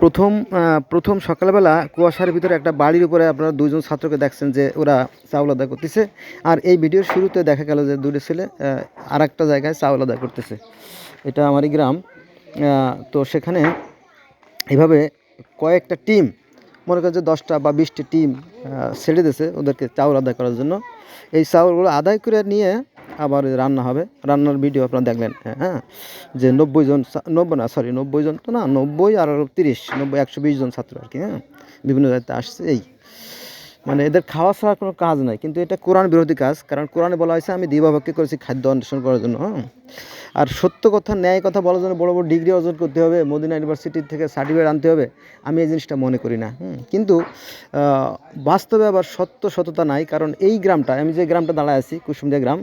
প্রথম প্রথম সকালবেলা কুয়াশার ভিতরে একটা বাড়ির উপরে আপনারা দুজন ছাত্রকে দেখছেন যে ওরা চাউল আদায় করতেছে। আর এই ভিডিওর শুরুতে দেখা গেল যে দুটো ছেলে আর একটা জায়গায় চাউল আদায় করতেছে। এটা আমারই গ্রাম। তো সেখানে এভাবে কয়েকটা টিম মনে করেন যে দশটা বা বিশটি টিম ছেড়ে দিয়েছে ওদেরকে চাউল আদায় করার জন্য। এই চাউলগুলো আদায় করে নিয়ে আবার রান্না হবে। রান্নার ভিডিও আপনারা দেখলেন হ্যাঁ? যে নব্বই জন নব্বই না সরি নব্বই জন তো না, নব্বই আর তিরিশ, নব্বই, একশো বিশ জন ছাত্র আর কি হ্যাঁ? বিভিন্ন জায়গাতে আসছে এই। মানে এদের খাওয়া ছাড়া কোনো কাজ নাই। কিন্তু এটা কোরআন বিরোধী কাজ, কারণ কোরআনে বলা হয়েছে, আমি দিবাভক্তি করেছি? খাদ্য অন্বেষণ করার জন্য। আর সত্য কথা, ন্যায় কথা বলার জন্য বড় বড় ডিগ্রি অর্জন করতে হবে, মদিনা ইউনিভার্সিটি থেকে সার্টিফিকেট আনতে হবে। আমি এই জিনিসটা মনে করি না কিন্তু বাস্তবে আবার সত্য, সততা নাই, কারণ এই গ্রামটা আমি যে গ্রামটা দাঁড়ায় আছি, কুসুমদিয়া গ্রাম,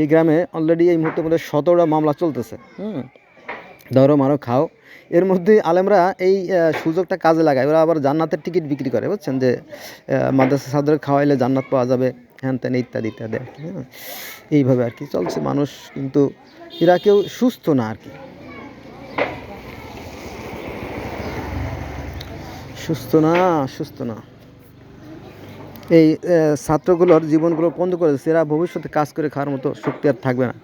এই গ্রামে অলরেডি এই মুহূর্তে মধ্যে সতেরোটা মামলা চলতেছে, হুম। ধরো মারো, খাও। এর মধ্যে আলেমরা এই সুযোগটা কাজে লাগায়। ওরা আবার জান্নাতের টিকিট বিক্রি করে, বুঝছেন? যে মাদ্রাসা সাদরে খাওয়াইলে জান্নাত পাওয়া যাবে, হ্যান ত্যান, ইত্যাদি ইত্যাদি আর কি হ্যাঁ? এইভাবে আর কি চলছে। মানুষ কিন্তু, এরা কেউ সুস্থ না আর কি। সুস্থ না সুস্থ না। এই ছাত্রগুলোর জীবনগুলো বন্ধ করে এরা ভবিষ্যতে কাজ করে খাওয়ার মতো শক্তি আর থাকবে না।